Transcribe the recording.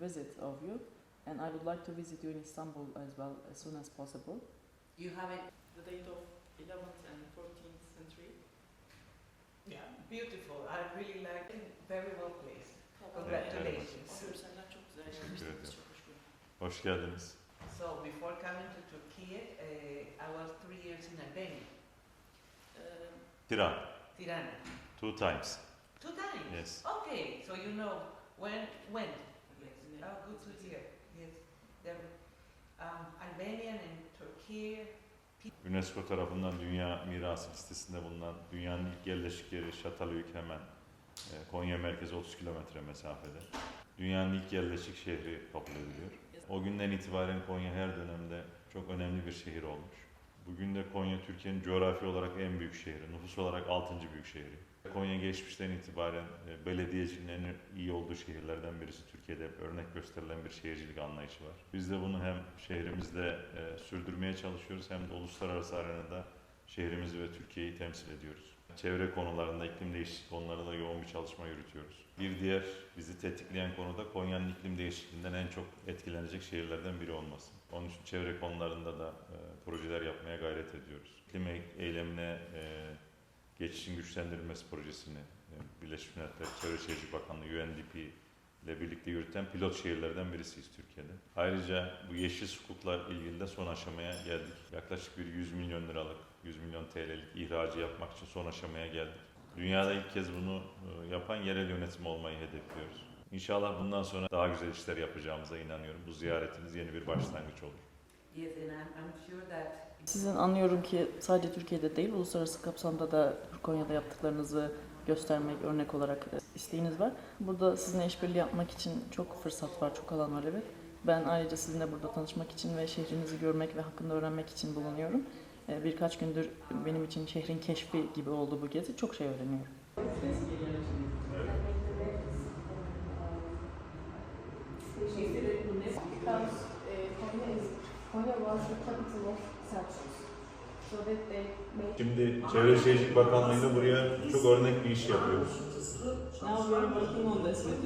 visit of you, and I would like to visit you in Istanbul as well as soon as possible. You have it. The date of 11th and 14th century. Yeah, beautiful. I really like it. Very well placed. Congratulations. senden çok güzel Teşekkür ederim. Çok hoş bulduk. Hoş geldiniz. So before coming to Turkey, uh, I was three years in Albania, Tiran, Tirana. two times. Two times. Yes. Okay, so you know when when. Oh, good to hear. Yes. There, um, Albania and Turkey. UNESCO tarafından Dünya Mirası listesinde bulunan dünyanın ilk yerleşik yeri Şatalhöyük hemen e, Konya merkezi 30 kilometre mesafede. Dünyanın ilk yerleşik şehri kabul ediliyor. O günden itibaren Konya her dönemde çok önemli bir şehir olmuş. Bugün de Konya Türkiye'nin coğrafi olarak en büyük şehri, nüfus olarak 6. büyük şehri. Konya geçmişten itibaren e, belediyeciliğin en iyi olduğu şehirlerden birisi. Türkiye'de hep örnek gösterilen bir şehircilik anlayışı var. Biz de bunu hem şehrimizde e, sürdürmeye çalışıyoruz hem de uluslararası arenada şehrimizi ve Türkiye'yi temsil ediyoruz. Çevre konularında, iklim değişikliği konularında yoğun bir çalışma yürütüyoruz. Bir diğer bizi tetikleyen konu da Konya'nın iklim değişikliğinden en çok etkilenecek şehirlerden biri olması. Onun için çevre konularında da e, projeler yapmaya gayret ediyoruz. İklim e- eylemine e, geçişin güçlendirilmesi projesini e, Birleşmiş Milletler Çevre Şehircilik Bakanlığı UNDP ile birlikte yürüten pilot şehirlerden birisiyiz Türkiye'de. Ayrıca bu yeşil sukuklar ilgili de son aşamaya geldik. Yaklaşık bir 100 milyon liralık, 100 milyon TL'lik ihracı yapmak için son aşamaya geldik. Dünyada ilk kez bunu e, yapan yerel yönetim olmayı hedefliyoruz. İnşallah bundan sonra daha güzel işler yapacağımıza inanıyorum. Bu ziyaretiniz yeni bir başlangıç olur. Sizin anlıyorum ki sadece Türkiye'de değil, uluslararası kapsamda da Konya'da yaptıklarınızı göstermek, örnek olarak isteğiniz var. Burada sizinle işbirliği yapmak için çok fırsat var, çok alan var evet. Ben ayrıca sizinle burada tanışmak için ve şehrinizi görmek ve hakkında öğrenmek için bulunuyorum. Ee, Birkaç gündür benim için şehrin keşfi gibi oldu bu gezi. Çok şey öğreniyorum. uh, Konya was the capital of Selçuk. Şimdi Çevre Şehircilik Bakanlığı'yla buraya çok örnek bir iş yapıyoruz. Now we are working on this with the